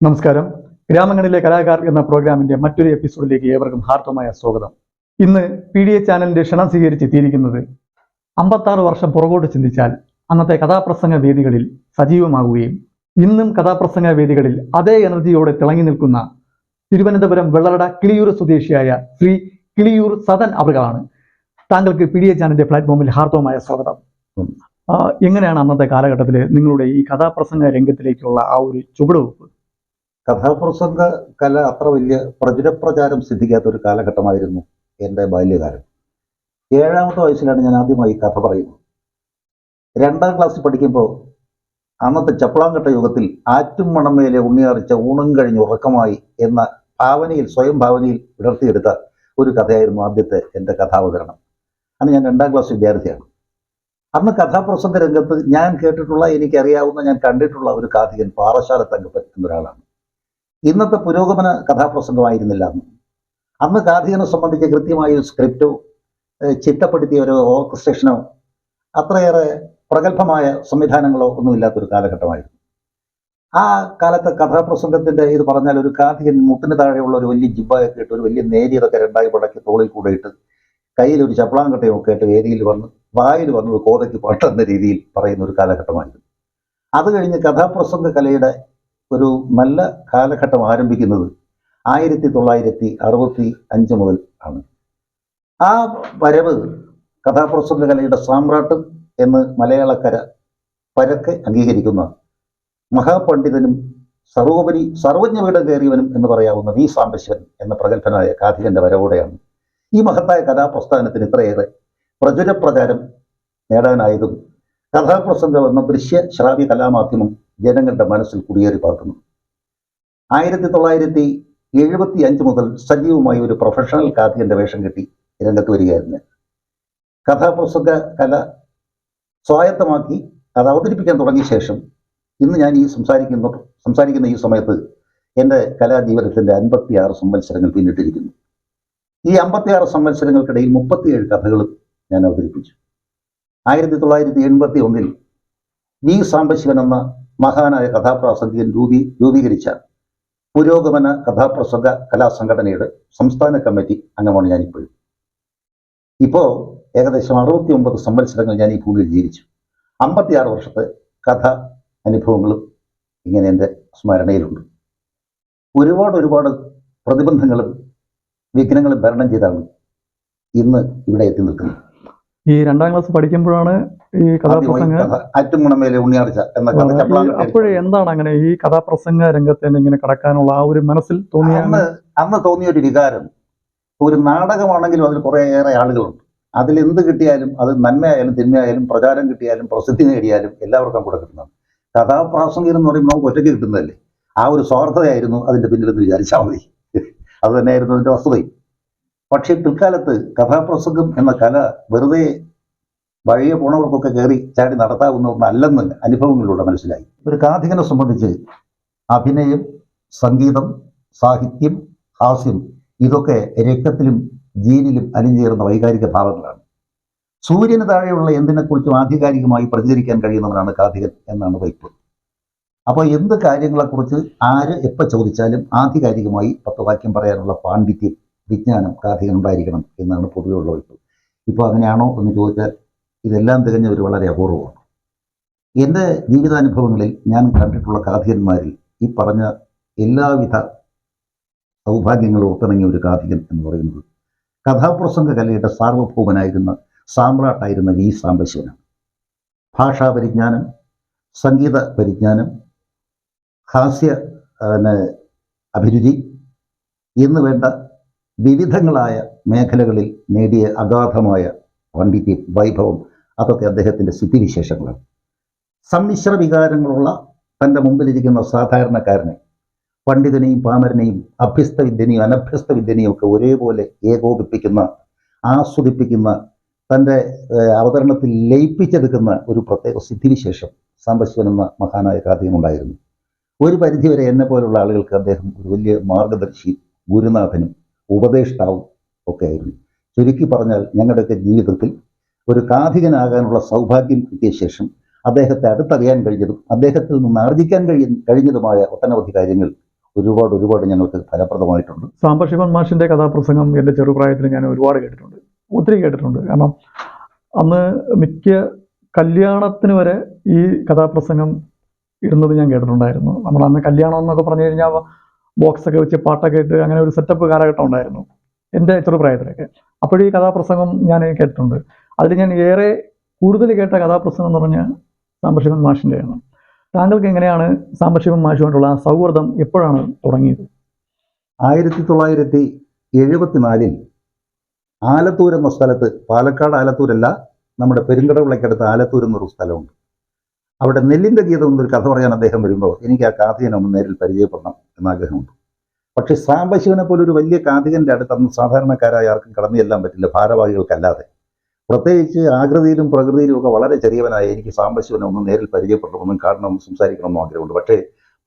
നമസ്കാരം. ഗ്രാമങ്ങളിലെ കലാകാർ എന്ന പ്രോഗ്രാമിന്റെ മറ്റൊരു എപ്പിസോഡിലേക്ക് ഏവർക്കും ഹാർദമായ സ്വാഗതം. ഇന്ന് പി ഡി എ ചാനലിന്റെ ക്ഷണം സ്വീകരിച്ചെത്തിയിരിക്കുന്നത് അമ്പത്താറ് വർഷം പുറകോട്ട് ചിന്തിച്ചാൽ അന്നത്തെ കഥാപ്രസംഗ വേദികളിൽ സജീവമാകുകയും ഇന്നും കഥാപ്രസംഗ വേദികളിൽ അതേ എനർജിയോടെ തിളങ്ങി നിൽക്കുന്ന തിരുവനന്തപുരം വെള്ളറട കിളിയൂർ സ്വദേശിയായ ശ്രീ കിളിയൂർ സദൻ അവറുകളാണ് താങ്കൾക്ക് പി ഡി എ ചാനലിന്റെ പ്ലാറ്റ്ഫോമിൽ ഹാർദവമായ സ്വാഗതം. എങ്ങനെയാണ് അന്നത്തെ കാലഘട്ടത്തിൽ നിങ്ങളുടെ ഈ കഥാപ്രസംഗ രംഗത്തിലേക്കുള്ള ആ ഒരു ചുവടുവെപ്പ് കഥാപ്രസംഗ കല അത്ര വലിയ പ്രചുരപ്രചാരം സിദ്ധിക്കാത്ത ഒരു കാലഘട്ടമായിരുന്നു എന്റെ ബാല്യകാലം. ഏഴാമത്തെ വയസ്സിലാണ് ഞാൻ ആദ്യമായി കഥ പറയുന്നത്. രണ്ടാം ക്ലാസ്സിൽ പഠിക്കുമ്പോൾ അന്നത്തെ ചപ്പളാങ്കട്ട യുഗത്തിൽ ആറ്റും മണമേലെ ഉണ്ണിയാറിച്ച ഊണും കഴിഞ്ഞ് ഉറക്കമായി എന്ന ഭാവനയിൽ സ്വയം ഭാവനയിൽ വിടർത്തിയെടുത്ത ഒരു കഥയായിരുന്നു ആദ്യത്തെ എന്റെ കഥാവതരണം. അന്ന് ഞാൻ രണ്ടാം ക്ലാസ് വിദ്യാർത്ഥിയാണ്. അന്ന് കഥാപ്രസംഗ രംഗത്ത് ഞാൻ കേട്ടിട്ടുള്ള എനിക്കറിയാവുന്ന ഞാൻ കണ്ടിട്ടുള്ള ഒരു കാഥികൻ പാറശാല തങ്കപ്പൻ എന്നൊരാളാണ്. ഇന്നത്തെ പുരോഗമന കഥാപ്രസംഗമായിരുന്നില്ല അന്ന്. അന്ന് കാഥികനെ സംബന്ധിച്ച് കൃത്യമായ ഒരു സ്ക്രിപ്റ്റോ ചിട്ടപ്പെടുത്തിയ ഒരു ഓർക്കസ്ട്രേഷനോ അത്രയേറെ പ്രഗത്ഭമായ സംവിധാനങ്ങളോ ഒന്നുമില്ലാത്തൊരു കാലഘട്ടമായിരുന്നു. ആ കാലത്തെ കഥാപ്രസംഗത്തിന്റെ ഇത് പറഞ്ഞാൽ ഒരു കാഥികൻ മുട്ടിന് താഴെയുള്ള ഒരു വലിയ ജിബ്ബയൊക്കെ ഇട്ട് ഒരു വലിയ നേരിയതൊക്കെ രണ്ടായി പടക്കി തോളിൽ കൂടെ ഇട്ട് കയ്യിൽ ഒരു ചപ്പളാങ്കട്ടയും ഒക്കെ ആയിട്ട് വേദിയിൽ വന്ന് വായിൽ വന്നത് കോതയ്ക്ക് പാട്ടെന്ന രീതിയിൽ പറയുന്ന ഒരു കാലഘട്ടമായിരുന്നു. അത് കഴിഞ്ഞ് കഥാപ്രസംഗ കലയുടെ ഒരു നല്ല കാലഘട്ടം ആരംഭിക്കുന്നത് ആയിരത്തി തൊള്ളായിരത്തി അറുപത്തി അഞ്ച് മുതൽ ആണ്. ആ വരവ് കഥാപ്രസംഗ കലയുടെ സാമ്രാട്ട് എന്ന് മലയാളക്കര പരക്കെ അംഗീകരിക്കുന്ന മഹാപണ്ഡിതനും സർവോപരി സർവജ്ഞപീഠം കയറിയവനും എന്ന് പറയാവുന്ന വി സാംബശിവൻ എന്ന പ്രഗത്ഭനായ കാഥികന്റെ വരവോടെയാണ് ഈ മഹത്തായ കഥാപ്രസ്ഥാനത്തിന് ഇത്രയേറെ പ്രചുരപ്രചാരം നേടാനായതും കഥാപ്രസംഗം എന്ന ദൃശ്യ ശ്രാവ്യ കലാമാധ്യമം ജനങ്ങളുടെ മനസ്സിൽ കുടിയേറി പാർക്കുന്നു. ആയിരത്തി തൊള്ളായിരത്തി എഴുപത്തി അഞ്ച് മുതൽ സജീവമായി ഒരു പ്രൊഫഷണൽ കാഥികന്റെ വേഷം കെട്ടി രംഗത്ത് വരികയായിരുന്നു. കഥാപ്രസംഗ കല സ്വായത്തമാക്കി അത് അവതരിപ്പിക്കാൻ തുടങ്ങിയ ശേഷം ഇന്ന് ഞാൻ ഈ സംസാരിക്കുന്ന സംസാരിക്കുന്ന ഈ സമയത്ത് എന്റെ കലാജീവനത്തിന്റെ അൻപത്തിയാറ് സംവത്സരങ്ങൾ പിന്നിട്ടിരിക്കുന്നു. ഈ അമ്പത്തിയാറ് സംവത്സരങ്ങൾക്കിടയിൽ മുപ്പത്തിയേഴ് കഥകളും ഞാൻ അവതരിപ്പിച്ചു. ആയിരത്തി തൊള്ളായിരത്തി എൺപത്തി ഒന്നിൽ വി സാംബശിവൻ എന്ന മഹാനായ കഥാപ്രാസംഗികൻ രൂപീ രൂപീകരിച്ച പുരോഗമന കഥാപ്രസംഗ കലാസംഘടനയുടെ സംസ്ഥാന കമ്മിറ്റി അംഗമാണ് ഞാനിപ്പോഴും. ഇപ്പോൾ ഏകദേശം അറുപത്തി ഒമ്പത് സംവത്സരങ്ങൾ ഞാൻ ഈ ഭൂമിയിൽ ജീവിച്ചു. അമ്പത്തിയാറ് വർഷത്തെ കഥ അനുഭവങ്ങളും ഇങ്ങനെ എന്റെ സ്മരണയിലുണ്ട്. ഒരുപാട് ഒരുപാട് പ്രതിബന്ധങ്ങളും വിഘ്നങ്ങളും ഭരണം ചെയ്താണ് ഇന്ന് ഇവിടെ എത്തി നിൽക്കുന്നത്. ഈ രണ്ടാം ക്ലാസ് പഠിക്കുമ്പോഴാണ് ഈ കഥാപ്രസംഗ കഥ ആറ്റുമുണമേലെ ഉണ്ണിയാർച്ച എന്ന കഥ അപ്പോഴേ എന്താണ് അങ്ങനെ ഈ കഥാപ്രസംഗ രംഗത്ത് ഇങ്ങനെ കടക്കാനുള്ള ആ ഒരു മനസ്സിൽ തോന്നിയ അന്ന് അന്ന് തോന്നിയ ഒരു വികാരം. ഒരു നാടകമാണെങ്കിലും അതിൽ ഏറെ ആളുകളുണ്ട്. അതിൽ എന്ത് കിട്ടിയാലും അത് നന്മയായാലും തിന്മയായാലും പ്രചാരം കിട്ടിയാലും പ്രസിദ്ധി നേടിയാലും എല്ലാവർക്കും കൂടെ കിട്ടുന്നതാണ്. കഥാപ്രാസംഗികം എന്ന് പറയുമ്പോൾ നമുക്ക് ഒറ്റയ്ക്ക് കിട്ടുന്നതല്ലേ? ആ ഒരു സ്വാർത്ഥതയായിരുന്നു അതിന്റെ പിന്നിലെന്ന് വിചാരിച്ചാൽ മതി. അത് തന്നെയായിരുന്നു അതിന്റെ വസ്തുതയും പക്ഷേ പിൽക്കാലത്ത് കഥാപ്രസംഗം എന്ന കല വെറുതെ വഴിയ പോണവർക്കൊക്കെ കയറി ചാടി നടത്താവുന്ന ഒന്നല്ലെന്ന് അനുഭവങ്ങളിലൂടെ മനസ്സിലായി. ഒരു കാഥികനെ സംബന്ധിച്ച് അഭിനയം സംഗീതം സാഹിത്യം ഹാസ്യം ഇതൊക്കെ രക്തത്തിലും ജീനിലും അലിഞ്ഞേറുന്ന വൈകാരിക ഭാവങ്ങളാണ്. സൂര്യന് താഴെയുള്ള എന്തിനെക്കുറിച്ചും ആധികാരികമായി പ്രചരിക്കാൻ കഴിയുന്നവനാണ് കാഥികൻ എന്നാണ് വൈപ്പ്. അപ്പോൾ എന്ത് കാര്യങ്ങളെക്കുറിച്ച് ആര് എപ്പോൾ ചോദിച്ചാലും ആധികാരികമായി പത്ത് വാക്യം പറയാനുള്ള പാണ്ഡിത്യം വിജ്ഞാനം കാഥികൻ ഉണ്ടായിരിക്കണം എന്നാണ് പൊതുവെയുള്ള വൈപ്പ് ഇപ്പോൾ അങ്ങനെയാണോ എന്ന് ചോദിച്ചാൽ ഇതെല്ലാം തികഞ്ഞവർ വളരെ അപൂർവമാണ്. എന്റെ ജീവിതാനുഭവങ്ങളിൽ ഞാൻ കണ്ടിട്ടുള്ള കാഥികന്മാരിൽ ഈ പറഞ്ഞ എല്ലാവിധ സൗഭാഗ്യങ്ങളും ഒത്തിണങ്ങിയ ഒരു കാഥികൻ എന്ന് പറയുന്നത് കഥാപ്രസംഗ കലയുടെ സാർവഭൗമനായിരുന്ന സാമ്രാട്ടായിരുന്ന വി സാംബശിവനാണ്. ഭാഷാ പരിജ്ഞാനം സംഗീത പരിജ്ഞാനം ഹാസ്യ പിന്നെ, അഭിരുചി എന്ന് വേണ്ട വിവിധങ്ങളായ മേഖലകളിൽ നേടിയ അഗാധമായ പാണ്ഡിത്യം വൈഭവം അതൊക്കെ അദ്ദേഹത്തിന്റെ സ്ഥിതിവിശേഷങ്ങളാണ്. സമ്മിശ്ര വികാരങ്ങളുള്ള തന്റെ മുമ്പിലിരിക്കുന്ന സാധാരണക്കാരനെ പണ്ഡിതനെയും പാമരനെയും അഭ്യസ്ത വിദ്യനെയും അനഭ്യസ്ത വിദ്യനെയും ഒക്കെ ഒരേപോലെ ഏകോപിപ്പിക്കുന്ന ആസ്വദിപ്പിക്കുന്ന തന്റെ അവതരണത്തിൽ ലയിപ്പിച്ചെടുക്കുന്ന ഒരു പ്രത്യേക സിദ്ധിവിശേഷം സാംബശിവൻ എന്ന മഹാനായ കാഥികനുണ്ടായിരുന്നു ഒരു പരിധിവരെ എന്നെ പോലുള്ള ആളുകൾക്ക് അദ്ദേഹം ഒരു വലിയ മാർഗദർശി ഗുരുനാഥനും ഉപദേഷ്ടാവും ഒക്കെ ആയിരുന്നു. ചുരുക്കി പറഞ്ഞാൽ ഞങ്ങളുടെയൊക്കെ ജീവിതത്തിൽ ഒരു കാഥികനാകാനുള്ള സൗഭാഗ്യം കിട്ടിയ ശേഷം അദ്ദേഹത്തെ അടുത്തറിയാൻ കഴിഞ്ഞതും അദ്ദേഹത്തിൽ നിന്ന് ആർജിക്കാൻ കഴിയ കഴിഞ്ഞതുമായ ഒട്ടനവധി കാര്യങ്ങൾ ഒരുപാട് ഒരുപാട് ഞങ്ങൾക്ക് ഫലപ്രദമായിട്ടുണ്ട്. സാംബശിവൻ മാഷിന്റെ കഥാപ്രസംഗം എന്റെ ചെറുപ്രായത്തിൽ ഞാൻ ഒരുപാട് കേട്ടിട്ടുണ്ട്. ഒത്തിരി കേട്ടിട്ടുണ്ട്. കാരണം അന്ന് മിക്ക കല്യാണത്തിന് വരെ ഈ കഥാപ്രസംഗം ഇടുന്നത് ഞാൻ കേട്ടിട്ടുണ്ടായിരുന്നു. നമ്മൾ അന്ന് കല്യാണം എന്നൊക്കെ പറഞ്ഞു കഴിഞ്ഞാൽ ബോക്സ് ഒക്കെ വെച്ച് പാട്ടൊക്കെ ഇട്ട് അങ്ങനെ ഒരു സെറ്റപ്പ് കാലഘട്ടം ഉണ്ടായിരുന്നു. എന്റെ ചെറുപ്രായത്തിലൊക്കെ. ഈ കഥാപ്രസംഗം ഞാൻ കേട്ടിട്ടുണ്ട്. അതിൽ ഞാൻ ഏറെ കൂടുതൽ കേട്ട കഥാപ്രസംഗം എന്ന് പറഞ്ഞാൽ സാംബശിവൻ മാഷിന്റെയാണ്. താങ്കൾക്ക് എങ്ങനെയാണ് സാംബശിവൻ മാഷുമായിട്ടുള്ള ആ സൗഹൃദം എപ്പോഴാണ് തുടങ്ങിയത്? ആയിരത്തി തൊള്ളായിരത്തി എഴുപത്തിനാലിൽ ആലത്തൂർ എന്ന സ്ഥലത്ത് പാലക്കാട് ആലത്തൂരല്ല നമ്മുടെ പെരുങ്കടവിളക്കടുത്ത് ആലത്തൂർ എന്നൊരു സ്ഥലമുണ്ട്. അവിടെ നെല്ലിന്റെ ഗീതം എന്നൊരു കഥ പറയാൻ അദ്ദേഹം വരുമ്പോൾ എനിക്ക് ആ കാഥികനെ ഒന്ന് നേരിൽ പരിചയപ്പെടണം എന്ന ആഗ്രഹമുണ്ട്. പക്ഷേ സാംബശിവനെ പോലെ ഒരു വലിയ കാതികന്റെ അടുത്ത് അന്ന് സാധാരണക്കാരായ ആർക്കും കടന്നു ചെല്ലാൻ പറ്റില്ല ഭാരവാഹികൾക്കല്ലാതെ. പ്രത്യേകിച്ച് ആകൃതിയിലും പ്രകൃതിയിലും ഒക്കെ വളരെ ചെറിയവനായ എനിക്ക് സാംബശിവനെ ഒന്ന് നേരിൽ പരിചയപ്പെടണമെന്നും കാണണമെന്നും സംസാരിക്കണമെന്നും ആഗ്രഹമുണ്ട്. പക്ഷേ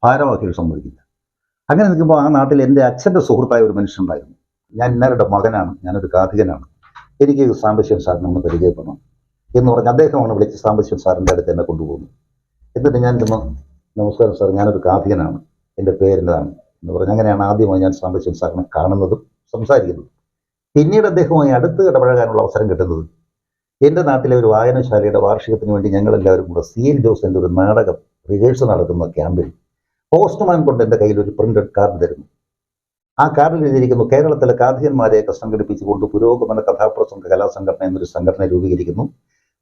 ഭാരവാഹികൾ സമ്മതിക്കില്ല. അങ്ങനെ നിൽക്കുമ്പോൾ ആ നാട്ടിൽ എന്റെ അച്ഛന്റെ സുഹൃത്തായ ഒരു മനുഷ്യനുണ്ടായിരുന്നു. ഞാൻ ഇന്നരുടെ മകനാണ് ഞാനൊരു കാതികനാണ് എനിക്ക് സാംബശിവൻ സാറിനെ ഒന്ന് പരിചയപ്പെടണം. എന്ന് പറഞ്ഞ് അദ്ദേഹമാണ് വിളിച്ച് സാംബശിവൻ സാറിന്റെ അടുത്ത് എന്നെ കൊണ്ടുപോകുന്നത്. എന്നിട്ട് ഞാൻ ചെന്ന് നമസ്കാരം സാർ ഞാനൊരു കാഥികനാണ് എന്റെ പേരിലാണ് എന്ന് പറഞ്ഞ് അങ്ങനെയാണ് ആദ്യമായി ഞാൻ സാംബശിവൻ സാറിനെ കാണുന്നതും സംസാരിക്കുന്നതും. പിന്നീട് അദ്ദേഹവുമായി അടുത്ത് ഇടപഴകാനുള്ള അവസരം കിട്ടുന്നത് എന്റെ നാട്ടിലെ ഒരു വായനശാലയുടെ വാർഷികത്തിന് വേണ്ടി ഞങ്ങളെല്ലാവരും കൂടെ സി എൽ ജോസിന്റെ ഒരു നാടകം റിഹേഴ്സൽ നടത്തുന്ന ക്യാമ്പിൽ പോസ്റ്റ്മാൻ കൊണ്ട് എന്റെ കയ്യിൽ ഒരു പ്രിന്റഡ് കാർഡ് തരുന്നു. ആ കാർഡിൽ എഴുതിയിരിക്കുന്നു കേരളത്തിലെ കാഥികന്മാരെയൊക്കെ സംഘടിപ്പിച്ചുകൊണ്ട് പുരോഗമന കഥാപ്രസംഗ കലാസംഘടന എന്നൊരു സംഘടന രൂപീകരിക്കുന്നു.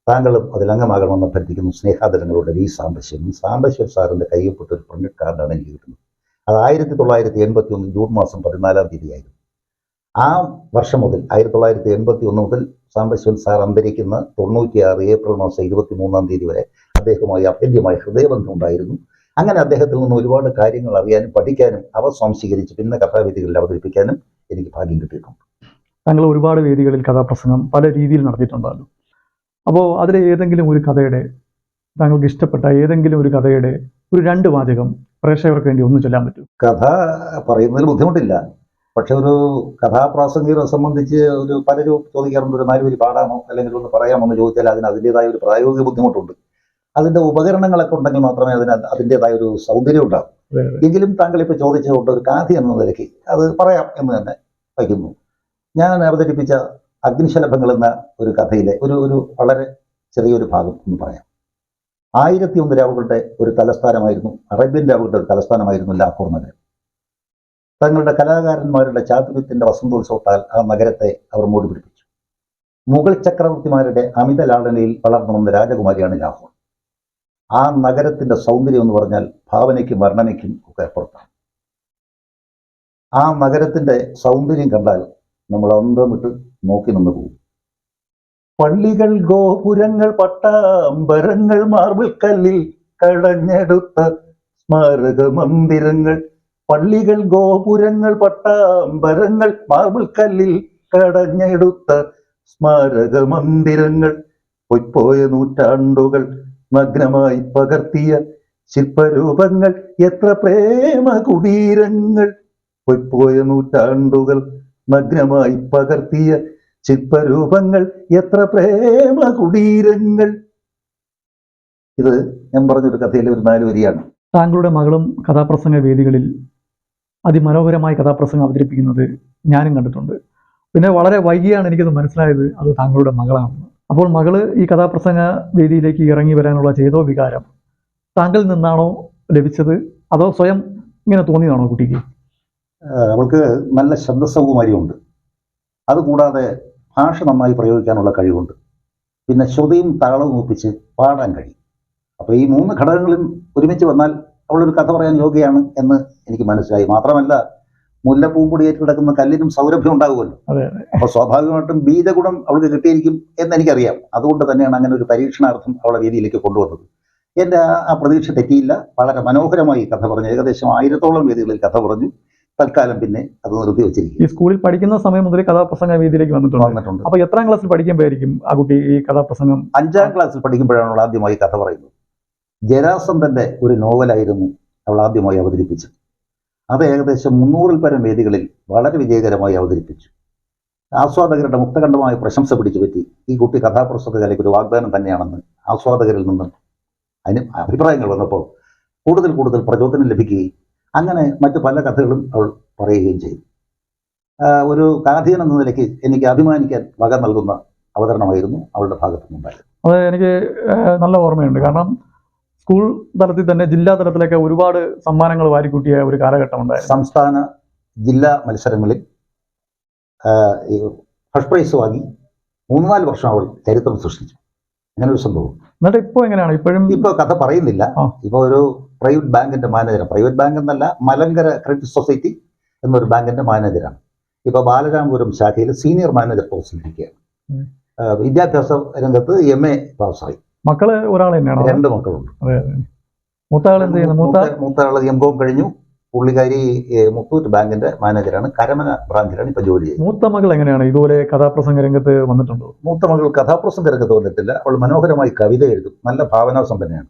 താങ്കളും അതിലംഗമാകണമെന്ന് അഭ്യർത്ഥിക്കുന്നു സ്നേഹാദരങ്ങളുടെ വി സാംബശിവൻ സാംബശിവൻ സാറിന്റെ കയ്യൊപ്പിട്ട ഒരു പ്രിന്റഡ് കാർഡാണ് എനിക്ക് കിട്ടുന്നത്. അത് ആയിരത്തി തൊള്ളായിരത്തി എൺപത്തി ഒന്ന് ജൂൺ മാസം പതിനാലാം തീയതിയായിരുന്നു. ആ വർഷം മുതൽ ആയിരത്തി തൊള്ളായിരത്തി എൺപത്തി ഒന്ന് മുതൽ സാംബശിവൻ സാർ അന്തരിക്കുന്ന തൊണ്ണൂറ്റിയാറ് ഏപ്രിൽ മാസം ഇരുപത്തി മൂന്നാം തീയതി വരെ അദ്ദേഹവുമായി അഭേദ്യമായ ഹൃദയബന്ധം ഉണ്ടായിരുന്നു. അങ്ങനെ അദ്ദേഹത്തിൽ നിന്ന് ഒരുപാട് കാര്യങ്ങൾ അറിയാനും പഠിക്കാനും അവ സ്വാംശീകരിച്ച് പിന്നെ കഥാവേദികളിൽ അവതരിപ്പിക്കാനും എനിക്ക് ഭാഗ്യം കിട്ടിയിട്ടുണ്ട്. താങ്കൾ ഒരുപാട് വേദികളിൽ കഥാപ്രസംഗം പല രീതിയിൽ നടത്തിയിട്ടുണ്ടല്ലോ അപ്പോൾ അതിലെ ഏതെങ്കിലും ഒരു കഥയുടെ താങ്കൾക്ക് ഇഷ്ടപ്പെട്ട ഏതെങ്കിലും ഒരു കഥയുടെ ഒരു രണ്ട് വാചകം പ്രേക്ഷകർക്ക് വേണ്ടി ഒന്നും ചൊല്ലാൻ പറ്റും. കഥ പറയുന്നതിൽ ബുദ്ധിമുട്ടില്ല. പക്ഷെ ഒരു കഥാപ്രാസംഗികരെ സംബന്ധിച്ച് ഒരു പലരും ചോദിക്കാറുണ്ട് ഒരു നാല് പാടാമോ അല്ലെങ്കിൽ ഒന്ന് പറയാമോ എന്ന് ചോദിച്ചാൽ അതിന് അതിന്റെതായ ഒരു പ്രായോഗിക ബുദ്ധിമുട്ടുണ്ട്. അതിന്റെ ഉപകരണങ്ങളൊക്കെ ഉണ്ടെങ്കിൽ മാത്രമേ അതിന് അതിന്റെതായ ഒരു സൗന്ദര്യം ഉണ്ടാവും. എങ്കിലും താങ്കൾ ഇപ്പോൾ ചോദിച്ചുകൊണ്ട് ഒരു കാഥി എന്ന നിലയ്ക്ക് അത് പറയാം എന്ന് തന്നെ വയ്ക്കുന്നു. ഞാൻ അവതരിപ്പിച്ച അഗ്നിശലഭങ്ങൾ എന്ന ഒരു കഥയിലെ ഒരു ഒരു വളരെ ചെറിയൊരു ഭാഗം എന്ന് പറയാം. ആയിരത്തി ഒന്ന് രാവുകളുടെ ഒരു തലസ്ഥാനമായിരുന്നു അറേബ്യൻ രാവുകളുടെ ഒരു തലസ്ഥാനമായിരുന്നു ലാഹോർ നഗരം. തങ്ങളുടെ കലാകാരന്മാരുടെ ചാതുര്യത്തിന്റെ വസന്തോത്സവത്താൽ ആ നഗരത്തെ അവർ മൂടി പിടിപ്പിച്ചു. മുഗൾ ചക്രവർത്തിമാരുടെ അമിത ലാളനയിൽ വളർന്നു വന്ന രാജകുമാരിയാണ് ലാഹോർ. ആ നഗരത്തിന്റെ സൗന്ദര്യം എന്ന് പറഞ്ഞാൽ ഭാവനയ്ക്കും വർണനയ്ക്കും ഒക്കെ പുറത്താണ് ആ നഗരത്തിന്റെ സൗന്ദര്യം കണ്ടാൽ നമ്മൾ അന്തം വിട്ട് നോക്കി നിന്ന് പോകും. പള്ളികൾ ഗോപുരങ്ങൾ പട്ടാമ്പരങ്ങൾ മാർബിൾ കല്ലിൽ കടഞ്ഞെടുത്ത സ്മാരക മന്ദിരങ്ങൾ പള്ളികൾ ഗോപുരങ്ങൾ പട്ടാമ്പരങ്ങൾ മാർബിൾ കല്ലിൽ കടഞ്ഞെടുത്ത സ്മാരക മന്ദിരങ്ങൾ പൊയ്പോയ നൂറ്റാണ്ടുകൾ നഗ്നമായി പകർത്തിയ ശില്പരൂപങ്ങൾ എത്ര പ്രേമ കുടീരങ്ങൾ പൊയ്പോയ നൂറ്റാണ്ടുകൾ നഗ്നമായി പകർത്തിയ ശില്പരൂപങ്ങൾ എത്ര പ്രേമ കുടീരങ്ങൾ ഇത് ഞാൻ പറഞ്ഞൊരു കഥയിലെ ഒരു നാല് വരിയാണ് താങ്കളുടെ മകളും കഥാപ്രസംഗ വേദികളിൽ അതിമനോഹരമായി കഥാപ്രസംഗം അവതരിപ്പിക്കുന്നത് ഞാനും കണ്ടിട്ടുണ്ട്. പിന്നെ വളരെ വൈകിയാണ് എനിക്കത് മനസ്സിലായത് അത് താങ്കളുടെ മകളാണെന്ന്. അപ്പോൾ മകൾ ഈ കഥാപ്രസംഗ വേദിയിലേക്ക് ഇറങ്ങി വരാനുള്ള ചേതോ വികാരം താങ്കളിൽ നിന്നാണോ ലഭിച്ചത്? അതോ സ്വയം ഇങ്ങനെ തോന്നിയതാണോ കുട്ടിക്ക്? അവൾക്ക് നല്ല ശബ്ദസൗകുമാര്യമുണ്ട് അതുകൂടാതെ ഭാഷ നന്നായി പ്രയോഗിക്കാനുള്ള കഴിവുണ്ട്. പിന്നെ ശ്രുതിയും താളവും ഒപ്പിച്ച് പാടാൻ കഴിയും. അപ്പോൾ ഈ മൂന്ന് ഘടകങ്ങളും ഒരുമിച്ച് വന്നാൽ അവളൊരു കഥ പറയാൻ യോഗ്യയാണ് എന്ന് എനിക്ക് മനസ്സിലായി. മാത്രമല്ല മുല്ലപ്പൂമ്പൊടിയേറ്റ് കിടക്കുന്ന കല്ലിനും സൗരഭ്യം ഉണ്ടാകുമല്ലോ. അപ്പോൾ സ്വാഭാവികമായിട്ടും ബീജഗുണം അവൾക്ക് കിട്ടിയിരിക്കും എന്ന് എനിക്കറിയാം അതുകൊണ്ട് തന്നെയാണ് അങ്ങനെ ഒരു പരീക്ഷണാർത്ഥം അവളെ വേദിയിലേക്ക് കൊണ്ടുവന്നത്. എന്റെ ആ പ്രതീക്ഷ തെറ്റിയില്ല. വളരെ മനോഹരമായി കഥ പറഞ്ഞു. ഏകദേശം ആയിരത്തോളം വേദികളിൽ കഥ പറഞ്ഞു. തൽക്കാലം പിന്നെ അത് നിർത്തി വെച്ചിരിക്കും ഈ സ്കൂളിൽ പഠിക്കുന്ന സമയം മുതൽ കഥാപ്രസംഗ വേദിയിലേക്ക് വന്നിട്ടുണ്ട്. വന്നിട്ടുണ്ട്. അപ്പൊ എത്രാം ക്ലാസ്സിൽ പഠിക്കുമ്പോഴായിരിക്കും ആ കുട്ടി ഈ കഥാപ്രസംഗം? അഞ്ചാം ക്ലാസ്സിൽ പഠിക്കുമ്പോഴാണ് അവൾ ആദ്യമായി കഥ പറയുന്നത്. ജരാസന്ധന്റെ ഒരു നോവലായിരുന്നു അവൾ ആദ്യമായി അവതരിപ്പിച്ചത്. അത് ഏകദേശം മുന്നൂറിൽ പരം വേദികളിൽ വളരെ വിജയകരമായി അവതരിപ്പിച്ചു. ആസ്വാദകരുടെ മുക്തകണ്ഠമായ പ്രശംസ പിടിച്ചു പറ്റി ഈ കുട്ടി കഥാപ്രസംഗ കലയ്ക്ക് ഒരു വാഗ്ദാനം തന്നെയാണെന്ന് ആസ്വാദകരിൽ നിന്നും അതിന് അഭിപ്രായങ്ങൾ വന്നപ്പോൾ കൂടുതൽ കൂടുതൽ പ്രചോദനം ലഭിക്കുകയും അങ്ങനെ മറ്റു പല കഥകളും അവൾ പറയുകയും ചെയ്തു. ഒരു കാഥീൻ എന്ന നിലയ്ക്ക് എനിക്ക് അഭിമാനിക്കാൻ വക നൽകുന്ന അവതരണമായിരുന്നു അവളുടെ ഭാഗത്തു നിന്നുണ്ടായത്. അത് എനിക്ക് നല്ല ഓർമ്മയുണ്ട്. കാരണം സ്കൂൾ തലത്തിൽ തന്നെ ജില്ലാ തലത്തിലൊക്കെ ഒരുപാട് സമ്മാനങ്ങൾ വാരിക്കൂട്ടിയ ഒരു കാലഘട്ടം ഉണ്ടായിരുന്നു. സംസ്ഥാന ജില്ലാ മത്സരങ്ങളിൽ ഫസ്റ്റ് പ്രൈസ് വാങ്ങി മൂന്ന് നാല് വർഷം അവൾ ചരിത്രം സൃഷ്ടിച്ചു. അങ്ങനെ ഒരു സംഭവം. എന്നിട്ട് ഇപ്പോൾ എങ്ങനെയാണ്? ഇപ്പോഴും ഇപ്പൊ കഥ പറയുന്നില്ല. ഇപ്പോൾ ഇപ്പൊ ഒരു പ്രൈവറ്റ് ബാങ്കിന്റെ മാനേജറാണ് പ്രൈവറ്റ് ബാങ്ക് എന്നല്ല മലങ്കര ക്രെഡിറ്റ് സൊസൈറ്റി എന്നൊരു ബാങ്കിന്റെ മാനേജറാണ് ഇപ്പൊ ബാലരാമപുരം ശാഖയിൽ സീനിയർ മാനേജർ പോസ്റ്റിലിരിക്കുകയാണ്. വിദ്യാഭ്യാസ രംഗത്ത് എം എ പാസ്സായി മക്കൾ ഒരാൾ തന്നെയാണ്? രണ്ട് മക്കളുണ്ട്. മൂത്ത? ആൾ എം കോം കഴിഞ്ഞു. പുള്ളിക്കാരി മുത്തൂറ്റ് ബാങ്കിന്റെ മാനേജറാണ് കരമന ബ്രാഞ്ചിലാണ് ഇപ്പൊ ജോലി ചെയ്യുന്നത്. മൂത്ത മകൾ എങ്ങനെയാണ്? ഇതുപോലെ കഥാപ്രസംഗ രംഗത്ത് വന്നിട്ടുണ്ടോ? മൂത്ത മകൾ കഥാപ്രസംഗ രംഗത്ത് വന്നിട്ടില്ല. അവൾ മനോഹരമായി കവിത എഴുതും. നല്ല ഭാവനാ സമ്പന്നയാണ്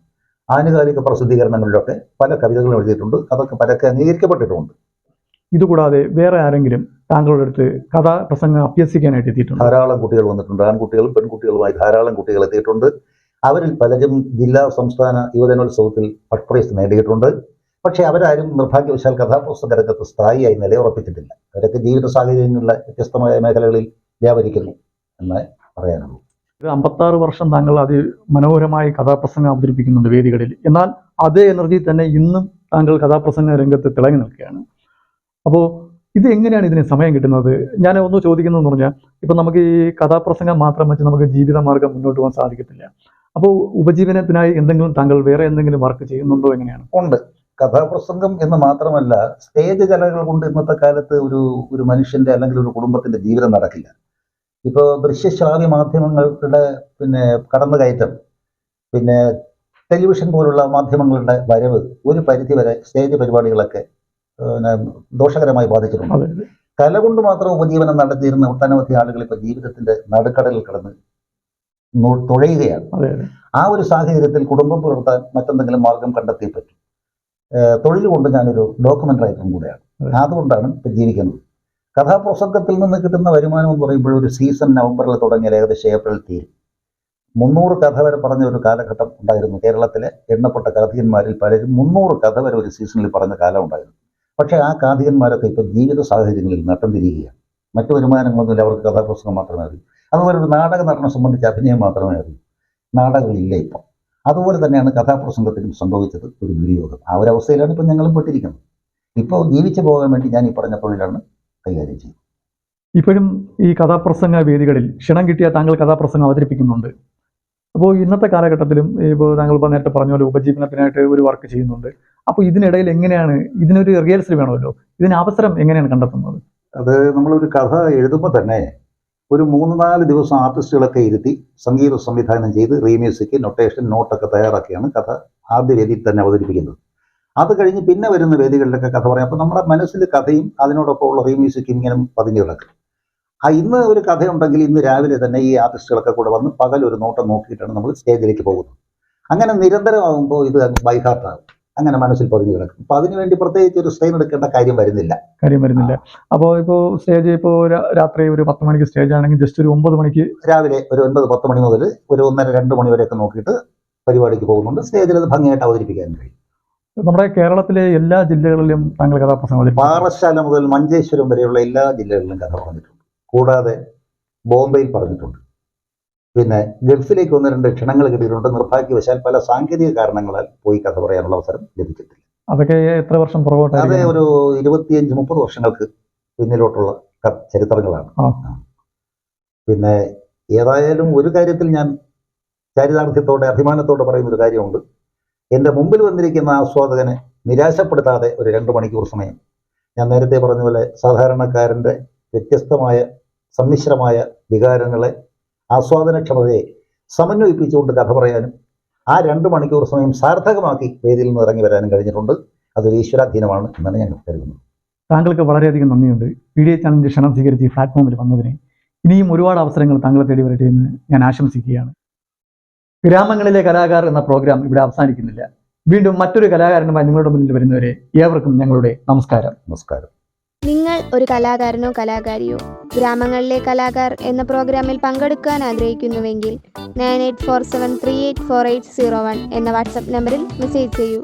ആനുകാലിക പ്രസിദ്ധീകരണങ്ങളിലൊക്കെ പല കവിതകളും എഴുതിയിട്ടുണ്ട്. അതൊക്കെ പരക്കെ അംഗീകരിക്കപ്പെട്ടിട്ടുണ്ട്. ഇതുകൂടാതെ വേറെ ആരെങ്കിലും താങ്കളുടെ അടുത്ത് കഥാ പ്രസംഗം അഭ്യസിക്കാനായിട്ട് എത്തിയിട്ടുണ്ട്? ധാരാളം കുട്ടികൾ വന്നിട്ടുണ്ട്. ആൺകുട്ടികളും പെൺകുട്ടികളുമായി ധാരാളം കുട്ടികൾ എത്തിയിട്ടുണ്ട്. അവരിൽ പലരും ജില്ലാ സംസ്ഥാന യുവജനോത്സവത്തിൽ ഫസ്റ്റ് പ്രൈസ് നേടിയിട്ടുണ്ട്. പക്ഷേ അവരാരും നിർഭാഗ്യവശാൽ കഥാപുസ്തക രംഗത്ത് സ്ഥായിയായി നിലയുറപ്പിച്ചിട്ടില്ല. അവരൊക്കെ ജീവിത സാഹചര്യങ്ങളിലെ വ്യത്യസ്തമായ മേഖലകളിൽ വ്യാപരിക്കുന്നു എന്ന് പറയാനുള്ളൂ. ഒരു അമ്പത്താറ് വർഷം താങ്കൾ അതി മനോഹരമായി കഥാപ്രസംഗം അവതരിപ്പിക്കുന്നുണ്ട് വേദികളിൽ. എന്നാൽ അതേ എനർജി തന്നെ ഇന്നും താങ്കൾ കഥാപ്രസംഗ രംഗത്ത് തിളങ്ങി നിൽക്കുകയാണ്. അപ്പോൾ ഇത് എങ്ങനെയാണ് ഇതിന് സമയം കിട്ടുന്നത്? ഞാൻ ഒന്ന് ചോദിക്കുന്നതെന്ന് പറഞ്ഞാൽ ഇപ്പം നമുക്ക് ഈ കഥാപ്രസംഗം മാത്രം വെച്ച് നമുക്ക് ജീവിതമാർഗം മുന്നോട്ട് പോകാൻ സാധിക്കത്തില്ല. അപ്പോൾ ഉപജീവനത്തിനായി എന്തെങ്കിലും താങ്കൾ വേറെ എന്തെങ്കിലും വർക്ക് ചെയ്യുന്നുണ്ടോ എങ്ങനെയാണ്? ഉണ്ട്. കഥാപ്രസംഗം എന്ന് മാത്രമല്ല സ്റ്റേജ് കലകൾ കൊണ്ട് ഇന്നത്തെ കാലത്ത് ഒരു ഒരു മനുഷ്യന്റെ അല്ലെങ്കിൽ ഒരു കുടുംബത്തിന്റെ ജീവിതം നടക്കില്ല. ഇപ്പോൾ ദൃശ്യശ്രാവ്യ മാധ്യമങ്ങളുടെ പിന്നെ കടന്നുകയറ്റം പിന്നെ ടെലിവിഷൻ പോലുള്ള മാധ്യമങ്ങളുടെ വരവ് ഒരു പരിധിവരെ സ്റ്റേജ് പരിപാടികളൊക്കെ പിന്നെ ദോഷകരമായി ബാധിച്ചിട്ടുണ്ട്. അതെ അതെ. കല കൊണ്ട് മാത്രം ഉപജീവനം നടത്തിയിരുന്ന ഒട്ടനവധി ആളുകൾ ഇപ്പോൾ ജീവിതത്തിന്റെ നടുക്കടലിൽ കിടന്ന് തുഴയുകയാണ്. ആ ഒരു സാഹചര്യത്തിൽ കുടുംബം പുലർത്താൻ മറ്റെന്തെങ്കിലും മാർഗം കണ്ടെത്തി പറ്റും. തൊഴിൽ കൊണ്ട് ഞാനൊരു ഡോക്യുമെന്റ് റൈറ്ററും കൂടെയാണ്. അതുകൊണ്ടാണ് ഇപ്പം ജീവിക്കുന്നത്. കഥാപ്രസംഗത്തിൽ നിന്ന് കിട്ടുന്ന വരുമാനം എന്ന് പറയുമ്പോൾ ഒരു സീസൺ നവംബറിൽ തുടങ്ങിയാൽ ഏകദേശം ഏപ്രിൽ തീരും മുന്നൂറ് കഥ വരെ പറഞ്ഞ ഒരു കാലഘട്ടം ഉണ്ടായിരുന്നു കേരളത്തിലെ എണ്ണപ്പെട്ട കാഥികന്മാരിൽ പലരും മുന്നൂറ് കഥ വരെ ഒരു സീസണിൽ പറഞ്ഞ കാലം ഉണ്ടായിരുന്നു. പക്ഷേ ആ കാഥികന്മാരൊക്കെ ഇപ്പോൾ ജീവിത സാഹചര്യങ്ങളിൽ നട്ടം തിരിയുകയാണ്. മറ്റു വരുമാനങ്ങളൊന്നുമില്ല അവർക്ക് കഥാപ്രസംഗം മാത്രമേ അറിയൂ. അതുപോലെ ഒരു നാടക നടനെ സംബന്ധിച്ച് അഭിനയം മാത്രമേ അറിയൂ. നാടകങ്ങളില്ല ഇപ്പം. അതുപോലെ തന്നെയാണ് കഥാപ്രസംഗത്തിനും സംഭവിച്ചത് ഒരു ദുര്യോഗം. ആ ഒരു അവസ്ഥയിലാണ് ഇപ്പം ഞങ്ങളും പെട്ടിരിക്കുന്നത്. ഇപ്പോൾ ജീവിച്ചു പോകാൻ വേണ്ടി ഞാൻ ഈ പറഞ്ഞ തൊഴിലാണ് കൈകാര്യം ചെയ്യും. ഇപ്പോഴും ഈ കഥാപ്രസംഗ വേദികളിൽ ക്ഷണം കിട്ടിയ താങ്കൾ കഥാപ്രസംഗം അവതരിപ്പിക്കുന്നുണ്ട്. അപ്പോൾ ഇന്നത്തെ കാലഘട്ടത്തിലും ഇപ്പോൾ താങ്കൾ ഇപ്പോൾ നേരത്തെ പറഞ്ഞ പോലെ ഉപജീവനത്തിനായിട്ട് ഒരു വർക്ക് ചെയ്യുന്നുണ്ട്. അപ്പോൾ ഇതിനിടയിൽ എങ്ങനെയാണ് ഇതിനൊരു റിയൽസിൽ വേണമല്ലോ? ഇതിന് അവസരം എങ്ങനെയാണ് കണ്ടെത്തുന്നത്? അത് നമ്മളൊരു കഥ എഴുതുമ്പോൾ തന്നെ ഒരു മൂന്ന് നാല് ദിവസം ആർട്ടിസ്റ്റുകളൊക്കെ ഇരുത്തി സംഗീത സംവിധാനം ചെയ്ത് റീമ്യൂസിക് നൊട്ടേഷൻ നോട്ടൊക്കെ തയ്യാറാക്കിയാണ് കഥ ആദ്യ രീതിയിൽ തന്നെ അവതരിപ്പിക്കുന്നത്. അത് കഴിഞ്ഞ് പിന്നെ വരുന്ന വേദികളിലൊക്കെ കഥ പറയാം. അപ്പോൾ നമ്മുടെ മനസ്സിൽ കഥയും അതിനോടൊപ്പം ഉള്ള റീമ്യൂസിക് ഇങ്ങനെ പതിഞ്ഞു കിടക്കും. ആ ഇന്ന് ഒരു കഥയുണ്ടെങ്കിൽ ഇന്ന് രാവിലെ തന്നെ ഈ ആർട്ടിസ്റ്റുകളൊക്കെ കൂടെ വന്ന് പകൽ ഒരു നോട്ടം നോക്കിയിട്ടാണ് നമ്മൾ സ്റ്റേജിലേക്ക് പോകുന്നത്. അങ്ങനെ നിരന്തരമാകുമ്പോൾ ഇത് ബൈഹാർട്ട് ആകും. അങ്ങനെ മനസ്സിൽ പതിഞ്ഞു കിടക്കും. അപ്പൊ അതിനുവേണ്ടി പ്രത്യേകിച്ച് ഒരു സ്ട്രെയിൻ എടുക്കേണ്ട കാര്യം വരുന്നില്ല. കാര്യം വരുന്നില്ല. അപ്പോൾ ഇപ്പോൾ സ്റ്റേജ് ഇപ്പോൾ രാത്രി ഒരു പത്ത് മണിക്ക് സ്റ്റേജ് ആണെങ്കിൽ ജസ്റ്റ് ഒരു ഒമ്പത് മണിക്ക് രാവിലെ ഒരു ഒൻപത് പത്ത് മണി മുതൽ ഒരു ഒന്നര രണ്ട് മണി വരെയൊക്കെ നോക്കിയിട്ട് പരിപാടിക്ക് പോകുന്നുണ്ട്. സ്റ്റേജിൽ അത് ഭംഗിയായിട്ട് അവതരിപ്പിക്കാൻ കഴിയും. നമ്മുടെ കേരളത്തിലെ എല്ലാ ജില്ലകളിലും താങ്കൾ കഥാപ്രസംഗം പാറശാല മുതൽ മഞ്ചേശ്വരം വരെയുള്ള എല്ലാ ജില്ലകളിലും കഥ പറഞ്ഞിട്ടുണ്ട്. കൂടാതെ ബോംബെയിൽ പറഞ്ഞിട്ടുണ്ട്. പിന്നെ ഗൾഫിലേക്ക് ഒന്ന് രണ്ട് ക്ഷണങ്ങൾ കിട്ടിയിട്ടുണ്ട്. നിർഭാഗ്യവശാൽ പല സാങ്കേതിക കാരണങ്ങളാൽ പോയി കഥ പറയാനുള്ള അവസരം ലഭിച്ചിട്ടില്ല. അതൊക്കെ എത്ര വർഷം പുറകോട്ട് അതെ ഒരു ഇരുപത്തിയഞ്ച് മുപ്പത് വർഷങ്ങൾക്ക് പിന്നിലോട്ടുള്ള ചരിത്രങ്ങളാണ്. പിന്നെ ഏതായാലും ഒരു കാര്യത്തിൽ ഞാൻ ചാരിതാർത്ഥ്യത്തോടെ അഭിമാനത്തോടെ പറയുന്ന ഒരു കാര്യമുണ്ട്. എന്റെ മുമ്പിൽ വന്നിരിക്കുന്ന ആസ്വാദകനെ നിരാശപ്പെടുത്താതെ ഒരു രണ്ട് മണിക്കൂർ സമയം. ഞാൻ നേരത്തെ പറഞ്ഞ പോലെ സാധാരണക്കാരന്റെ വ്യത്യസ്തമായ സമ്മിശ്രമായ വികാരങ്ങളെ ആസ്വാദനക്ഷമതയെ സമന്വയിപ്പിച്ചുകൊണ്ട് കഥ പറയാനും ആ രണ്ട് മണിക്കൂർ സമയം സാർത്ഥകമാക്കി വേദിയിൽ നിന്ന് ഇറങ്ങി വരാനും കഴിഞ്ഞിട്ടുണ്ട്. അതൊരു ഈശ്വരാധീനമാണ് എന്നാണ് ഞാൻ കരുതുന്നത്. താങ്കൾക്ക് വളരെയധികം നന്ദിയുണ്ട്. പി ഡി എ ചാനലിന്റെ ക്ഷണം സ്വീകരിച്ച് ഈ പ്ലാറ്റ്ഫോമിൽ വന്നതിന് ഇനിയും ഒരുപാട് അവസരങ്ങൾ താങ്കളെ തേടി വരട്ടെ എന്ന് ഞാൻ ആശംസിക്കുകയാണ്. ഗ്രാമങ്ങളിലെ കലാകാർ എന്ന പ്രോഗ്രാം ഇവിടെ അവസാനിക്കുന്നില്ല. വീണ്ടും മറ്റൊരു കലാകാരനുമായി നിങ്ങളുടെ മുന്നിൽ വരുന്നവരെ ഏവർക്കും ഞങ്ങളുടെ നമസ്കാരം. നമസ്കാരം. നിങ്ങൾ ഒരു കലാകാരനോ കലാകാരിയോ ഗ്രാമങ്ങളിലെ കലാകാർ എന്ന പ്രോഗ്രാമിൽ പങ്കെടുക്കാൻ ആഗ്രഹിക്കുന്നുവെങ്കിൽ nine eight four seven three eight four eight zero one എന്ന വാട്സപ്പ് നമ്പറിൽ മെസ്സേജ് ചെയ്യൂ.